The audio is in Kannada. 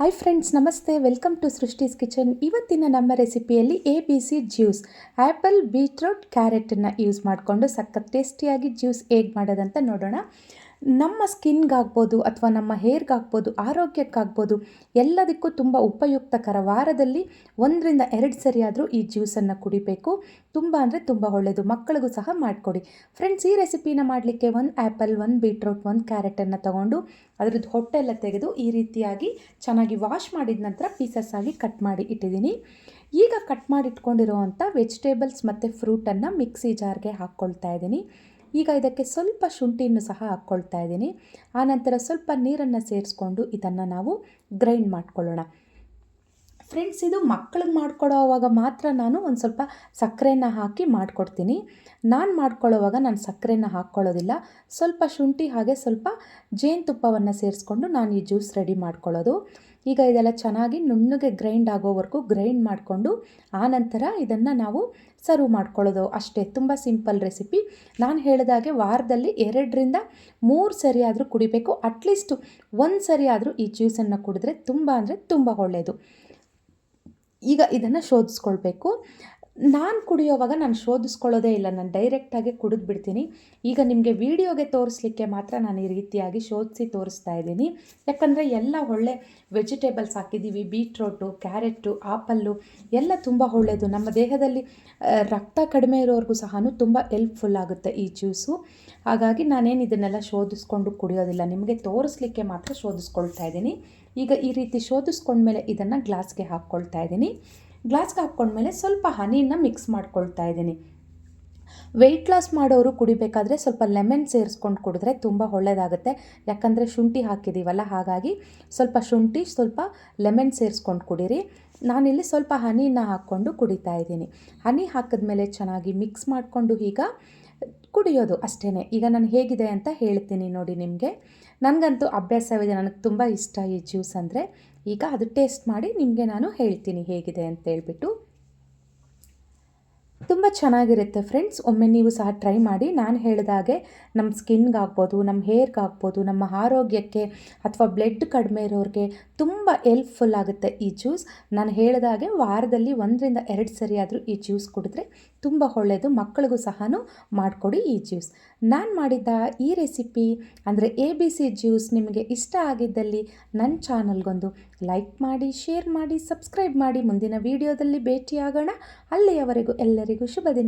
ಹಾಯ್ ಫ್ರೆಂಡ್ಸ್ ನಮಸ್ತೆ. ವೆಲ್ಕಮ್ ಟು ಸೃಷ್ಟಿಸ್ ಕಿಚನ್ ಇವತ್ತಿನ ನಮ್ಮ ರೆಸಿಪಿಯಲ್ಲಿ A B C juice apple beetroot ಕ್ಯಾರೆಟನ್ನು use ಮಾಡಿಕೊಂಡು ಸಖತ್ ಟೇಸ್ಟಿಯಾಗಿ ಜ್ಯೂಸ್ ಹೇಗೆ ಮಾಡೋದಂತ ನೋಡೋಣ. ನಮ್ಮ ಸ್ಕಿನ್ಗಾಗ್ಬೋದು ಅಥವಾ ನಮ್ಮ ಹೇರ್ಗಾಗ್ಬೋದು, ಆರೋಗ್ಯಕ್ಕಾಗ್ಬೋದು, ಎಲ್ಲದಕ್ಕೂ ತುಂಬ ಉಪಯುಕ್ತಕರ ವಾರದಲ್ಲಿ ಒಂದರಿಂದ ಎರಡು ಸರಿ ಆದರೂ ಈ ಜ್ಯೂಸನ್ನು ಕುಡಿಬೇಕು. ತುಂಬ ಅಂದರೆ ತುಂಬ ಒಳ್ಳೆಯದು ಮಕ್ಕಳಿಗೂ ಸಹ ಮಾಡಿಕೊಡಿ. ಫ್ರೆಂಡ್ಸ್ ಈ ರೆಸಿಪಿನ ಮಾಡಲಿಕ್ಕೆ ಒಂದು ಆ್ಯಪಲ್ ಒಂದು ಬೀಟ್ರೂಟ್ ಒಂದು ಕ್ಯಾರೆಟನ್ನು ತಗೊಂಡು ಅದ್ರದ್ದು ಹೊಟ್ಟೆಲ್ಲ ತೆಗೆದು ಈ ರೀತಿಯಾಗಿ ಚೆನ್ನಾಗಿ ವಾಶ್ ಮಾಡಿದ ನಂತರ ಪೀಸಸ್ ಆಗಿ ಕಟ್ ಮಾಡಿ ಇಟ್ಟಿದ್ದೀನಿ. ಈಗ ಕಟ್ ಮಾಡಿಟ್ಕೊಂಡಿರೋವಂಥ ವೆಜಿಟೇಬಲ್ಸ್ ಮತ್ತು ಫ್ರೂಟನ್ನು ಮಿಕ್ಸಿ ಜಾರ್ಗೆ ಹಾಕ್ಕೊಳ್ತಾ ಇದ್ದೀನಿ. ಈಗ ಇದಕ್ಕೆ ಸ್ವಲ್ಪ ಶುಂಠಿಯನ್ನು ಸಹ ಹಾಕ್ಕೊಳ್ತಾ ಇದ್ದೀನಿ. ಆನಂತರ ಸ್ವಲ್ಪ ನೀರನ್ನು ಸೇರಿಸ್ಕೊಂಡು ಇದನ್ನು ನಾವು ಗ್ರೈಂಡ್ ಮಾಡ್ಕೊಳ್ಳೋಣ. ಫ್ರೆಂಡ್ಸ್ ಇದು ಮಕ್ಕಳಿಗೆ ಮಾಡ್ಕೊಡೋವಾಗ ಮಾತ್ರ ನಾನು ಒಂದು ಸ್ವಲ್ಪ ಸಕ್ಕರೆನ ಹಾಕಿ ಮಾಡಿಕೊಡ್ತೀನಿ. ನಾನು ಮಾಡ್ಕೊಳ್ಳೋವಾಗ ನಾನು ಸಕ್ಕರೆನ ಹಾಕ್ಕೊಳ್ಳೋದಿಲ್ಲ. ಸ್ವಲ್ಪ ಶುಂಠಿ ಹಾಗೆ ಸ್ವಲ್ಪ ಜೇನುತುಪ್ಪವನ್ನು ಸೇರಿಸ್ಕೊಂಡು ನಾನು ಈ ಜ್ಯೂಸ್ ರೆಡಿ ಮಾಡ್ಕೊಳ್ಳೋದು. ಈಗ ಇದೆಲ್ಲ ಚೆನ್ನಾಗಿ ನುಣ್ಣಗೆ ಗ್ರೈಂಡ್ ಆಗೋವರೆಗೂ ಗ್ರೈಂಡ್ ಮಾಡಿಕೊಂಡು ಆನಂತರ ಇದನ್ನು ನಾವು ಸರ್ವ್ ಮಾಡ್ಕೊಳ್ಳೋದು. ಅಷ್ಟೇ, ತುಂಬ ಸಿಂಪಲ್ ರೆಸಿಪಿ ನಾನು ಹೇಳಿದಾಗೆ ವಾರದಲ್ಲಿ ಎರಡರಿಂದ ಮೂರು ಸರಿ ಆದರೂ ಕುಡಿಬೇಕು. ಅಟ್ಲೀಸ್ಟ್ ಒಂದು ಸರಿ ಆದರೂ ಈ ಜ್ಯೂಸನ್ನು ಕುಡಿದ್ರೆ ತುಂಬ ಅಂದರೆ ತುಂಬ ಒಳ್ಳೆಯದು ಈಗ ಇದನ್ನು ಶೋಧಿಸ್ಕೊಳ್ಬೇಕು. ನಾನು ಕುಡಿಯೋವಾಗ ನಾನು ಶೋಧಿಸ್ಕೊಳ್ಳೋದೇ ಇಲ್ಲ, ನಾನು ಡೈರೆಕ್ಟಾಗಿ ಕುಡಿದು ಬಿಡ್ತೀನಿ. ಈಗ ನಿಮಗೆ ವೀಡಿಯೋಗೆ ತೋರಿಸ್ಲಿಕ್ಕೆ ಮಾತ್ರ ನಾನು ಈ ರೀತಿಯಾಗಿ ಶೋಧಿಸಿ ತೋರಿಸ್ತಾ ಇದ್ದೀನಿ. ಯಾಕಂದರೆ ಎಲ್ಲ ಒಳ್ಳೆ ವೆಜಿಟೇಬಲ್ಸ್ ಹಾಕಿದ್ದೀವಿ ಬೀಟ್ರೋಟು ಕ್ಯಾರೆಟು ಆಪಲ್ಲು, ಎಲ್ಲ ತುಂಬ ಒಳ್ಳೆಯದು ನಮ್ಮ ದೇಹದಲ್ಲಿ ರಕ್ತ ಕಡಿಮೆ ಇರೋರಿಗೂ ಸಹ ತುಂಬ ಎಲ್ಪ್ಫುಲ್ ಆಗುತ್ತೆ ಈ ಜ್ಯೂಸು ಹಾಗಾಗಿ ನಾನೇನು ಇದನ್ನೆಲ್ಲ ಶೋಧಿಸ್ಕೊಂಡು ಕುಡಿಯೋದಿಲ್ಲ. ನಿಮಗೆ ತೋರಿಸ್ಲಿಕ್ಕೆ ಮಾತ್ರ ಶೋಧಿಸ್ಕೊಳ್ತಾ ಇದ್ದೀನಿ. ಈಗ ಈ ರೀತಿ ಶೋಧಿಸ್ಕೊಂಡ್ಮೇಲೆ ಇದನ್ನು ಗ್ಲಾಸ್ಗೆ ಹಾಕ್ಕೊಳ್ತಾ ಇದ್ದೀನಿ. ಗ್ಲಾಸ್ಗೆ ಹಾಕ್ಕೊಂಡ್ಮೇಲೆ ಸ್ವಲ್ಪ ಹನಿನ ಮಿಕ್ಸ್ ಮಾಡ್ಕೊಳ್ತಾ ಇದ್ದೀನಿ. ವೆಯ್ಟ್ ಲಾಸ್ ಮಾಡೋರು ಕುಡಿಬೇಕಾದ್ರೆ ಸ್ವಲ್ಪ ಲೆಮನ್ ಸೇರಿಸ್ಕೊಂಡು ಕುಡಿದ್ರೆ ತುಂಬ ಒಳ್ಳೆಯದಾಗುತ್ತೆ ಯಾಕಂದರೆ ಶುಂಠಿ ಹಾಕಿದ್ದೀವಲ್ಲ ಹಾಗಾಗಿ ಸ್ವಲ್ಪ ಶುಂಠಿ, ಸ್ವಲ್ಪ ಲೆಮನ್ ಸೇರಿಸ್ಕೊಂಡು ಕುಡೀರಿ. ನಾನಿಲ್ಲಿ ಸ್ವಲ್ಪ ಹನಿನ ಹಾಕ್ಕೊಂಡು ಕುಡಿತಾ ಇದ್ದೀನಿ. ಹನಿ ಹಾಕಿದ್ಮೇಲೆ ಚೆನ್ನಾಗಿ ಮಿಕ್ಸ್ ಮಾಡಿಕೊಂಡು ಈಗ ಕುಡಿಯೋದು ಅಷ್ಟೇ ಈಗ ನಾನು ಹೇಗಿದೆ ಅಂತ ಹೇಳ್ತೀನಿ ನೋಡಿ ನಿಮಗೆ. ನನಗಂತೂ ಅಭ್ಯಾಸವಿದೆ, ನನಗೆ ತುಂಬ ಇಷ್ಟ ಈ ಜ್ಯೂಸ್ ಅಂದರೆ. ಈಗ ಅದು ಟೇಸ್ಟ್ ಮಾಡಿ ನಿಮಗೆ ನಾನು ಹೇಳ್ತೀನಿ ಹೇಗಿದೆ ಅಂತ ತುಂಬ ಚೆನ್ನಾಗಿರುತ್ತೆ ಫ್ರೆಂಡ್ಸ್ ಒಮ್ಮೆ ನೀವು ಸಹ ಟ್ರೈ ಮಾಡಿ. ನಾನು ಹೇಳಿದಾಗೆ ನಮ್ಮ ಸ್ಕಿನ್ಗಾಗ್ಬೋದು ನಮ್ಮ ಹೇರ್ಗಾಗ್ಬೋದು ನಮ್ಮ ಆರೋಗ್ಯಕ್ಕೆ ಅಥವಾ ಬ್ಲಡ್ ಕಡಿಮೆ ಇರೋರಿಗೆ ತುಂಬ ಹೆಲ್ಪ್ಫುಲ್ ಆಗುತ್ತೆ ಈ ಜ್ಯೂಸ್ ನಾನು ಹೇಳಿದಾಗೆ ವಾರದಲ್ಲಿ ಒಂದರಿಂದ ಎರಡು ಸರಿ ಆದರೂ ಈ ಜ್ಯೂಸ್ ಕುಡಿದ್ರೆ ತುಂಬ ಒಳ್ಳೆಯದು ಮಕ್ಕಳಿಗೂ ಸಹ ಮಾಡಿಕೊಡಿ ಈ ಜ್ಯೂಸ್ ನಾನು ಮಾಡಿದ್ದ ಈ ರೆಸಿಪಿ ಅಂದರೆ ಎ ಬಿ ಸಿ ಜ್ಯೂಸ್ ನಿಮಗೆ ಇಷ್ಟ ಆಗಿದ್ದಲ್ಲಿ ನನ್ನ ಚಾನಲ್ಗೊಂದು ಲೈಕ್ ಮಾಡಿ ಶೇರ್ ಮಾಡಿ ಸಬ್ಸ್ಕ್ರೈಬ್ ಮಾಡಿ ಮುಂದಿನ ವಿಡಿಯೋದಲ್ಲಿ ಭೇಟಿಯಾಗೋಣ. ಅಲ್ಲಿಯವರೆಗೂ ಎಲ್ಲರಿಗೂ ಶುಭ ದಿನ